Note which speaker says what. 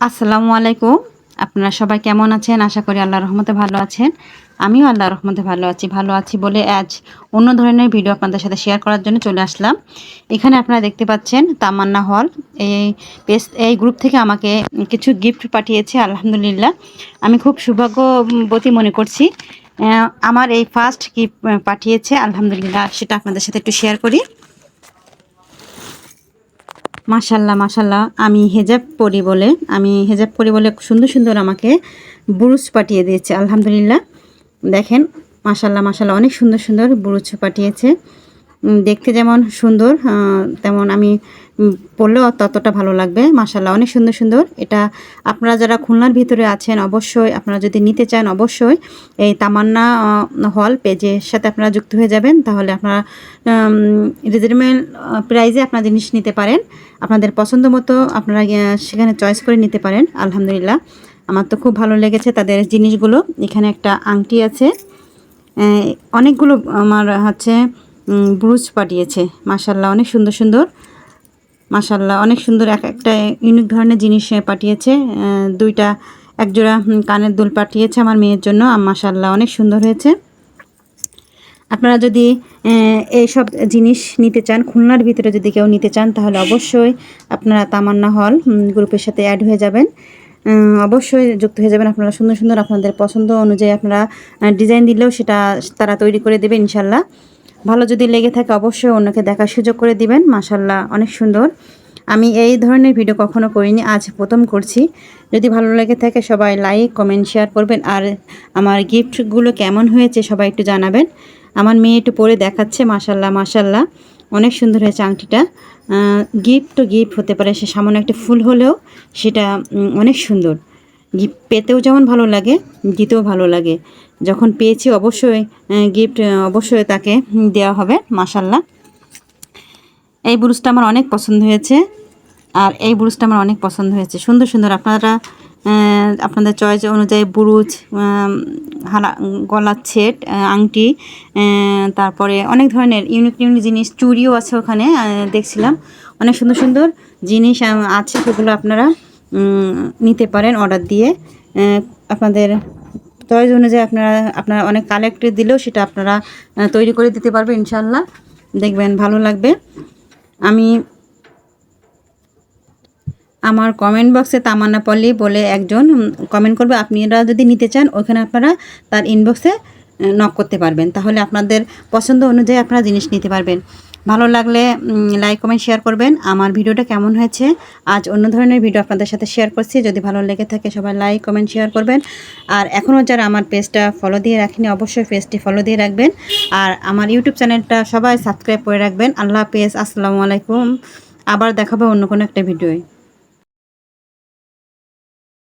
Speaker 1: আসসালামু আলাইকুম। আপনারা সবাই কেমন আছেন? আশা করি আল্লাহ রহমতে ভালো আছেন। আমিও আল্লাহ রহমতে ভালো আছি ভালো আছি বলে আজ অন্য ধরনের ভিডিও আপনাদের সাথে শেয়ার করার জন্য চলে আসলাম। এখানে আপনারা দেখতে পাচ্ছেন তামান্না হল এই পেজ এই গ্রুপ থেকে আমাকে কিছু গিফট পাঠিয়েছে, আলহামদুলিল্লাহ। আমি খুব সৌভাগ্যবতী মনে করছি। আমার এই ফার্স্ট গিফট পাঠিয়েছে, আলহামদুলিল্লাহ। সেটা আপনাদের সাথে একটু শেয়ার করি। মাশাল্লাহ মাশাল্লাহ। আমি হেজাব পরি বলে, আমি হেজাব পরি বলে সুন্দর সুন্দর আমাকে বুরুজ পাঠিয়ে দিয়েছে, আলহামদুলিল্লাহ। দেখেন, মাশাল্লাহ মাশাল্লাহ, অনেক সুন্দর সুন্দর বুরুজ পাঠিয়েছে। দেখতে যেমন সুন্দর তেমন আমি উম, পরলেও ততটা ভালো লাগবে। মাশাল্লাহ অনেক সুন্দর সুন্দর। এটা আপনারা যারা খুলনার ভিতরে আছেন অবশ্যই আপনারা যদি নিতে চান অবশ্যই এই তামান্না হল পেজের সাথে আপনারা যুক্ত হয়ে যাবেন। তাহলে আপনারা রিজনেবল প্রাইজে আপনারা জিনিস নিতে পারেন। আপনাদের পছন্দ মতো আপনারা সেখানে চয়েস করে নিতে পারেন আলহামদুলিল্লাহ। আমার তো খুব ভালো লেগেছে তাদের জিনিসগুলো। এখানে একটা আংটি আছে। অনেকগুলো আমার হচ্ছে ব্রুজ পাঠিয়েছে। মাসাল্লাহ অনেক সুন্দর সুন্দর। মাসাল্লাহ অনেক সুন্দর এক একটা ইউনিক ধরনের জিনিস পাঠিয়েছে। দুইটা একজোড়া কানের দুল পাঠিয়েছে আমার মেয়ের জন্য মাসাল্লাহ অনেক সুন্দর হয়েছে। আপনারা যদি এইসব জিনিস নিতে চান, খুলনার ভিতরে যদি কেউ নিতে চান, তাহলে অবশ্যই আপনারা তামান্না হল গ্রুপের সাথে অ্যাড হয়ে যাবেন। অবশ্যই যুক্ত হয়ে যাবেন আপনারা, সুন্দর সুন্দর আপনাদের পছন্দ অনুযায়ী আপনারা ডিজাইন দিলেও সেটা তারা তৈরি করে দেবে ইনশাল্লাহ ভালো যদি লেগে থাকে অবশ্যই অন্যকে দেখার সুযোগ করে দিবেন। মাশাল্লাহ অনেক সুন্দর। আমি এই ধরনের ভিডিও কখনো করিনি, আজ প্রথম করছি। যদি ভালো লেগে থাকে সবাই লাইক, কমেন্ট, শেয়ার করবেন। আর আমার গিফটগুলো কেমন হয়েছে সবাই একটু জানাবেন। আমার মেয়ে একটু পরে দেখাচ্ছে মাশাল্লাহ মাশাল্লাহ অনেক সুন্দর হয়েছে আংটিটা। গিফট তো গিফট হতে পারে, সে সামান্য একটা ফুল হলেও সেটা অনেক সুন্দর। গিফট পেতেও যেমন ভালো লাগে দিতেও ভালো লাগে। যখন পেয়েছি অবশ্যই গিফট অবশ্যই তাকে দেওয়া হবে মাশাল্লাহ এই ব্রুজটা আমার অনেক পছন্দ হয়েছে, আর এই ব্রুজটা আমার অনেক পছন্দ হয়েছে। সুন্দর সুন্দর। আপনারা আপনাদের চয়েস অনুযায়ী ব্রুজ হালা গলার ছেট আংটি তারপরে অনেক ধরনের ইউনিক ইউনিক জিনিস, চুড়িও আছে ওখানে দেখছিলাম। অনেক সুন্দর সুন্দর জিনিস আছে সেগুলো আপনারা নিতে পারেন অর্ডার দিয়ে। আপনাদের চয়েস অনুযায়ী আপনারা আপনারা অনেক কালেক্ট দিলেও সেটা আপনারা তৈরি করে দিতে পারবেন ইনশাল্লাহ দেখবেন ভালো লাগবে। আমি আমার কমেন্ট বক্সে তামান্না পল্লী বলে একজন কমেন্ট করবে, আপনারা যদি নিতে চান, ওখানে আপনারা তার ইনবক্সে নক করতে পারবেন। তাহলে আপনাদের পছন্দ অনুযায়ী আপনারা জিনিস নিতে পারবেন। ভালো লাগলে লাইক কমেন্ট শেয়ার করবেন। আমার ভিডিওটা কেমন হয়েছে? আজ অন্য ধরনের ভিডিও আপনাদের সাথে শেয়ার করছি। যদি ভালো লেগে থাকে, সবাই লাইক কমেন্ট শেয়ার করবেন। আর এখনও যারা আমার পেজটা ফলো দিয়ে রাখেনি অবশ্যই পেজটি ফলো দিয়ে রাখবেন। আর আমার ইউটিউব চ্যানেলটা সবাই সাবস্ক্রাইব করে রাখবেন। আল্লাহ পেজ আসসালামু আলাইকুম। আবার দেখাবো অন্য কোনো একটা ভিডিওয়